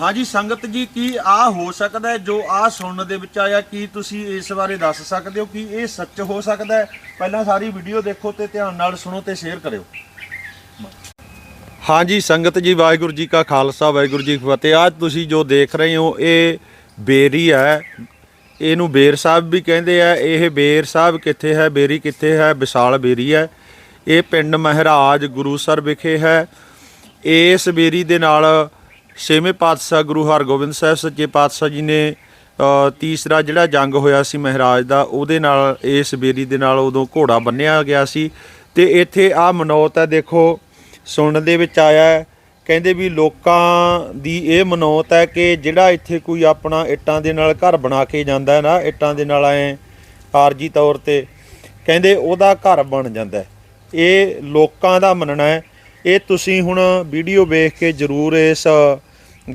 ਹਾਂਜੀ, ਸੰਗਤ ਜੀ, ਕੀ ਆ ਹੋ ਸਕਦਾ ਹੈ? ਜੋ ਆ ਸੁਣਨ ਦੇ ਵਿੱਚ ਆਇਆ, ਕੀ ਤੁਸੀਂ ਇਸ ਬਾਰੇ ਦੱਸ ਸਕਦੇ ਹੋ ਕਿ ਇਹ ਸੱਚ ਹੋ ਸਕਦਾ ਹੈ? ਪਹਿਲਾਂ ਸਾਰੀ ਵੀਡੀਓ ਦੇਖੋ ਤੇ ਧਿਆਨ ਨਾਲ ਸੁਣੋ ਤੇ ਸ਼ੇਅਰ ਕਰਿਓ। ਹਾਂਜੀ, ਸੰਗਤ ਜੀ, ਵਾਹਿਗੁਰੂ ਜੀ ਕਾ ਖਾਲਸਾ, ਵਾਹਿਗੁਰੂ ਜੀ ਕੀ ਫਤਿਹ। ਅੱਜ ਤੁਸੀਂ ਜੋ ਦੇਖ ਰਹੇ ਹੋ, ਇਹ ਬੇਰੀ ਹੈ। ਇਹਨੂੰ ਬੇਰ ਸਾਹਿਬ ਵੀ ਕਹਿੰਦੇ ਆ, ਇਹ ਬੇਰ ਸਾਹਿਬ ਕਿੱਥੇ ਹੈ? ਬੇਰੀ ਕਿੱਥੇ ਹੈ? ਵਿਸ਼ਾਲ ਬੇਰੀ ਹੈ। ਇਹ ਪਿੰਡ ਮਹਾਰਾਜ ਗੁਰੂਸਰ ਵਿਖੇ ਹੈ। ਇਸ ਬੇਰੀ ਦੇ ਨਾਲ ਛੇਵੇਂ ਪਾਤਸ਼ਾਹ ਗੁਰੂ ਹਰਗੋਬਿੰਦ ਸਾਹਿਬ ਸੱਚੇ ਪਾਤਸ਼ਾਹ ਜੀ ਨੇ ਤੀਸਰਾ ਜਿਹੜਾ ਜੰਗ ਹੋਇਆ ਸੀ ਮਹਾਰਾਜ ਦਾ, ਉਹਦੇ ਨਾਲ ਇਸ ਬੇਰੀ ਦੇ ਨਾਲ ਉਦੋਂ ਘੋੜਾ ਬੰਨਿਆ ਗਿਆ ਸੀ। ਤੇ ਇੱਥੇ ਆ ਮਨੌਤ ਹੈ, ਦੇਖੋ, ਸੁਣਨ ਦੇ ਵਿੱਚ ਆਇਆ ਕਹਿੰਦੇ ਵੀ ਲੋਕਾਂ ਦੀ ਇਹ ਮਨੌਤ ਹੈ ਕਿ ਜਿਹੜਾ ਇੱਥੇ ਕੋਈ ਆਪਣਾ ਇੱਟਾਂ ਦੇ ਨਾਲ ਘਰ ਬਣਾ ਕੇ ਜਾਂਦਾ ਹੈ ਨਾ, ਇੱਟਾਂ ਦੇ ਨਾਲ ਐ ਆਰਜੀ ਤੌਰ ਤੇ, ਕਹਿੰਦੇ ਉਹਦਾ ਘਰ ਬਣ ਜਾਂਦਾ ਇਹ ਲੋਕਾਂ ਦਾ ਮੰਨਣਾ ਹੈ। ਇਹ ਤੁਸੀਂ ਹੁਣ ਵੀਡੀਓ ਵੇਖ ਕੇ ਜ਼ਰੂਰ ਇਸ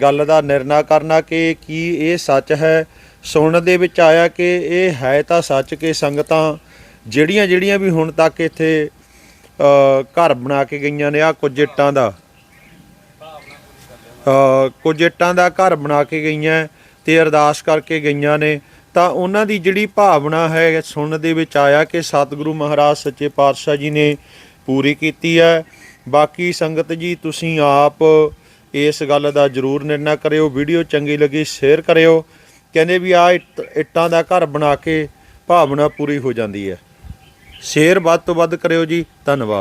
ਗੱਲ ਦਾ ਨਿਰਣਾ ਕਰਨਾ ਕਿ ਕੀ ਇਹ ਸੱਚ ਹੈ? ਸੁਣਨ ਦੇ ਵਿੱਚ ਆਇਆ ਕਿ ਇਹ ਹੈ ਤਾਂ ਸੱਚ ਕਿ ਸੰਗਤਾਂ ਜਿਹੜੀਆਂ ਜਿਹੜੀਆਂ ਵੀ ਹੁਣ ਤੱਕ ਇੱਥੇ ਘਰ ਬਣਾ ਕੇ ਗਈਆਂ ਨੇ ਆ ਕੁਝ ਇੱਟਾਂ ਦਾ। ਅ, ਕੁਝ ਇੱਟਾਂ ਦਾ ਘਰ ਬਣਾ ਕੇ ਗਈਆਂ ਤੇ ਅਰਦਾਸ ਕਰਕੇ ਗਈਆਂ ਨੇ। ਤਾਂ ਉਹਨਾਂ ਦੀ ਜਿਹੜੀ ਭਾਵਨਾ ਹੈ ਸੁਣਨ ਦੇ ਵਿੱਚ ਆਇਆ ਕਿ ਸਤਿਗੁਰੂ ਮਹਾਰਾਜ ਸੱਚੇ ਪਾਤਸ਼ਾਹ ਜੀ ਨੇ ਪੂਰੀ ਕੀਤੀ ਹੈ। ਬਾਕੀ ਸੰਗਤ ਜੀ ਤੁਸੀਂ ਆਪ ਇਸ ਗੱਲ ਦਾ ਜਰੂਰ ਨਿਰਣਾ ਕਰਿਓ, ਵੀਡੀਓ ਚੰਗੀ ਲੱਗੀ ਸ਼ੇਅਰ ਕਰਿਓ। ਕਹਿੰਦੇ ਵੀ ਆ ਇੱਟਾਂ ਦਾ ਘਰ ਬਣਾ ਕੇ ਭਾਵਨਾ ਪੂਰੀ ਹੋ ਜਾਂਦੀ ਹੈ। ਸ਼ੇਅਰ ਵੱਧ ਤੋਂ ਵੱਧ ਕਰਿਓ ਜੀ, ਧੰਨਵਾਦ।